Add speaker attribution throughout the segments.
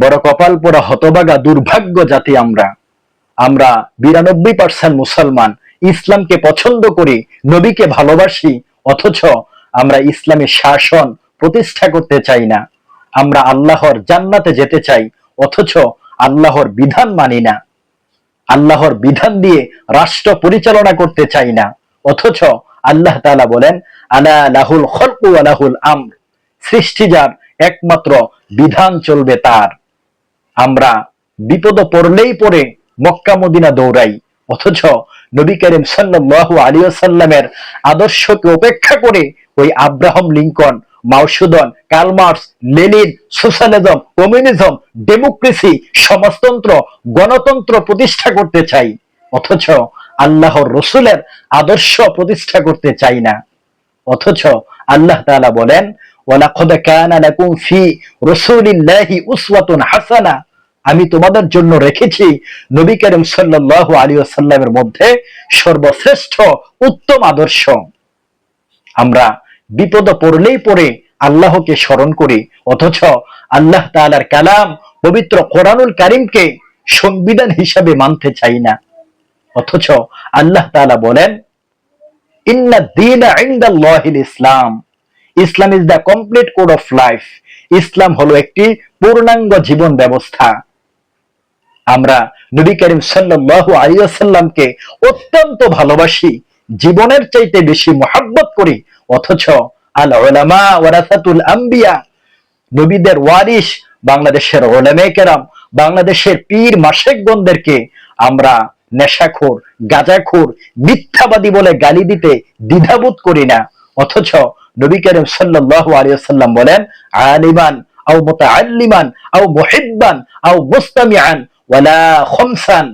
Speaker 1: বড় কপাল পোড়া হতবাগা দুর্ভাগ্য জাতি আমরা। আমরা বিরানব্বই পার্সেন্ট মুসলমান। ইসলামকে পছন্দ করি, নবীকে ভালোবাসি, অথচ আমরা ইসলামের শাসন প্রতিষ্ঠা করতে চাই না। আমরা আল্লাহর জান্নাতে যেতে চাই, অথচ আল্লাহর বিধান মানি না। আল্লাহর বিধান দিয়ে রাষ্ট্র পরিচালনা করতে চাই না। অথচ আল্লাহ তালা বলেন, আলা লাহুল আলাহুল আম সৃষ্টি যার একমাত্র বিধান চলবে তার। আমরা বিপদ পড়লেই পরে মক্কা মদিনা দৌড়াই। অথচ নবী করিম সাল্লাল্লাহু আলী সাল্লামের আদর্শকে উপেক্ষা করে ওই Abraham Lincoln মাউসুদন Karl Marx Lenin, socialism, communism, democracy, সমাজতন্ত্র, গণতন্ত্র প্রতিষ্ঠা করতে চাই। অথচ আল্লাহর রসুলের আদর্শ প্রতিষ্ঠা করতে চাই না। অথচ আল্লাহ তাআলা বলেন, ওয়ালাকাদ কানা লাকুম ফি রাসূলিল্লাহি উসওয়াতুন হাসানা। আমি তোমাদের জন্য রেখেছি নবী করিম সাল্লাল্লাহু আলাইহি ওয়াসাল্লামের মধ্যে সর্বশ্রেষ্ঠ উত্তম আদর্শ। আমরা বিপদ পড়লেই পড়ে আল্লাহকে স্মরণ করি, অথচ আল্লাহ তাআলার কালাম পবিত্র কোরআনুল কারিমকে সংবিধান হিসাবে মানতে চাই না। অথচ আল্লাহ তাআলা বলেন ইসলাম। ইসলাম is the complete code of life. ইসলাম হলো একটি পূর্ণাঙ্গ জীবন ব্যবস্থা। আমরা নবী করিম আলাইহি ওয়াসাল্লামকে অত্যন্ত ভালোবাসি, জীবনের চাইতে বেশি মহাব্বত করি, অথচ আল ওয়ারাসাতুল আম্বিয়া, নবীদের ওয়ারিস বাংলাদেশের ওলামে কেরাম, বাংলাদেশের পীর আমরা নেশাখোর, গাঁজাখোর, মিথ্যাবাদী বলে গালি দিতে দ্বিধাবোধ করি না, অথচ নবী করিম সাল্লাল্লাহু আলাইহি ওয়াসাল্লাম বলেন, আলিমান আও মুতাআল্লিমান আও মুহিব্বান আও মুস্তামিআন ওয়ালা খামসান।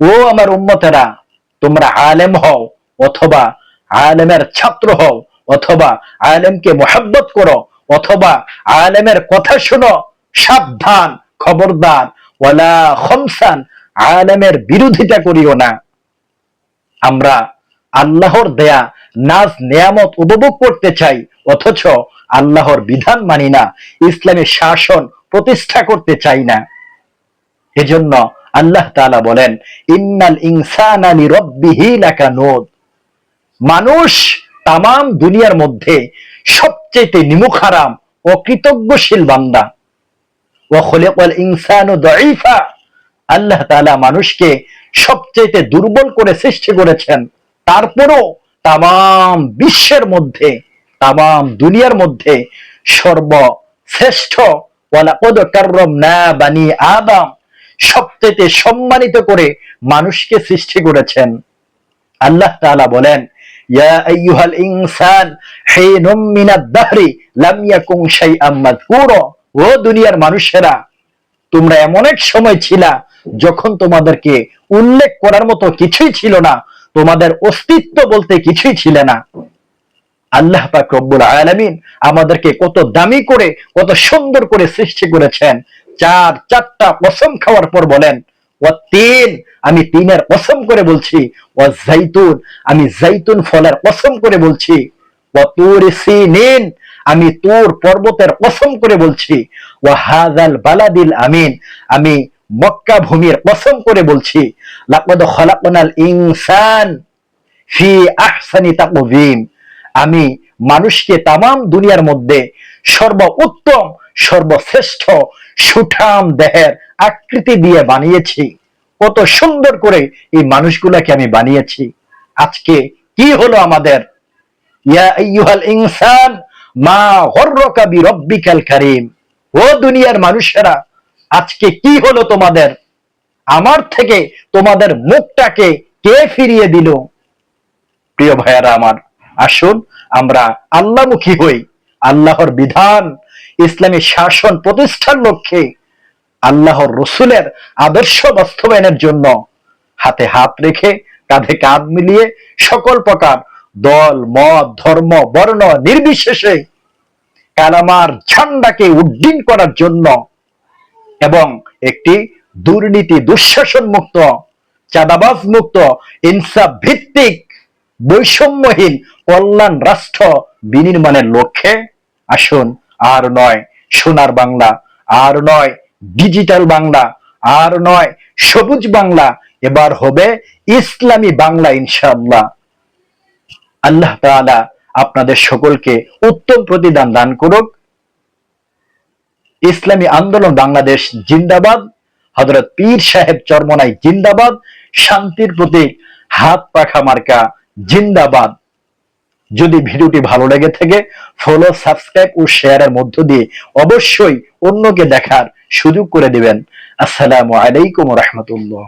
Speaker 1: ও আমার উম্মতেরা, তোমরা আলেম হও অথবা আলেমের ছাত্র হও অথবা আলেমকে মোহাব্বত করো অথবা আলেমের কথা শোনো, সাবধান, খবরদার। ওয়ালা খমসান, আলেমের বিরোধিতা করিও না। আমরা আল্লাহর দেয়া, নাজ নেয়ামত উপভোগ করতে চাই, অথচ আল্লাহর বিধান মানি না ইসলামের শাসন প্রতিষ্ঠা করতে চাই না। এজন্য আল্লাহ তাআলা বলেন, ইন্নাল ইনসানা লিরাব্বিহি লাকানুদ। মানুষ তামাম দুনিয়ার মধ্যে সবচেয়ে নিমুখারাম ও কৃতজ্ঞশীল বান্দা। ও খলিকাল ইনসানু দাঈফা। আল্লাহ তাআলা মানুষকে সবচেয়ে দুর্বল করে সৃষ্টি করেছেন। তারপরও তাম বিশ্বের মধ্যে, তামাম দুনিয়ার মধ্যে সর্বশ্রেষ্ঠ। ওয়ালাকাদ কাররামনা বানি আদম। সবচেয়ে সম্মানিত করে মানুষকে সৃষ্টি করেছেন। আল্লাহ তাআলা বলেন মানুষেরা, তোমরা এমন এক সময় ছিলা যখন তোমাদেরকে উল্লেখ করার মতো কিছুই ছিল না, তোমাদের অস্তিত্ব বলতে কিছুই ছিল না। আল্লাহ পাক রব্বুল আলামিন আমাদেরকে কত দামি করে, কত সুন্দর করে সৃষ্টি করেছেন। চার, চারটা কসম খাওয়ার পর বলেন ও তিন আমি তিনের কসম করে বলছি ও জাইতুন আমি জাইতুন ফলের কসম করে বলছি ও তুর সিনিন আমি তোর পর্বতের কসম করে বলছি ও হাজাল বালাদিল আমিন আমি মক্কা ভূমির কসম করে বলছি, লাকাদ খলাকনাল ইনসান ফি আহসানি তাকওয়িম আমি মানুষকে তামাম দুনিয়ার মধ্যে সর্ব উত্তম সর্বশ্রেষ্ঠ সুঠাম দেহের আকৃতি দিয়ে বানিয়েছি। কত সুন্দর করে এই মানুষগুলাকে আমি বানিয়েছি। আজকে কি হলো আমাদের? ইনসান মা গররাকা বিরাব্বিকাল কারীম। ও দুনিয়ার মানুষেরা, আজকে কি হলো তোমাদের? আমার থেকে তোমাদের মুখটাকে কে ফিরিয়ে দিল? প্রিয় ভাইয়ারা আমার, আসুন আমরা আল্লাহমুখী হই। আল্লাহর বিধান, ইসলামী শাসন প্রতিষ্ঠার লক্ষ্যে আল্লাহর রসুলের আদর্শ বাস্তবায়নের জন্য হাতে হাত রেখে কাঁধে কাঁধ মিলিয়ে সকল প্রকার দল, মত, ধর্ম, বর্ণ নির্বিশেষে কালামার ঝান্ডাকে উড্ডীন করার জন্য এবং একটি দুর্নীতি দুঃশাসন মুক্ত চাঁদাবাজ মুক্ত ইনসাফ ভিত্তিক বৈষম্যহীন কল্যাণ রাষ্ট্র বিনির্মাণের লক্ষ্যে। আসুন, আর নয় সোনার বাংলা, আর নয় ডিজিটাল বাংলা, আর নয় সবুজ বাংলা। এবার হবে ইসলামী বাংলা, ইনশাআল্লাহ। আল্লাহ তাআলা আপনাদের সকলকে উত্তম প্রতিদান দান করুক। ইসলামী আন্দোলন বাংলাদেশ জিন্দাবাদ। হযরত পীর সাহেব চরমনাই জিন্দাবাদ। শান্তির প্রতীক হাত পাখা মার্কা জিন্দাবাদ। যদি ভিডিওটি ভালো লেগে থাকে ফলো সাবস্ক্রাইব ও শেয়ারের মধ্য দিয়ে অবশ্যই অন্যকে দেখার সুযোগ করে দিবেন। আসসালামু আলাইকুম রহমতুল্লাহ।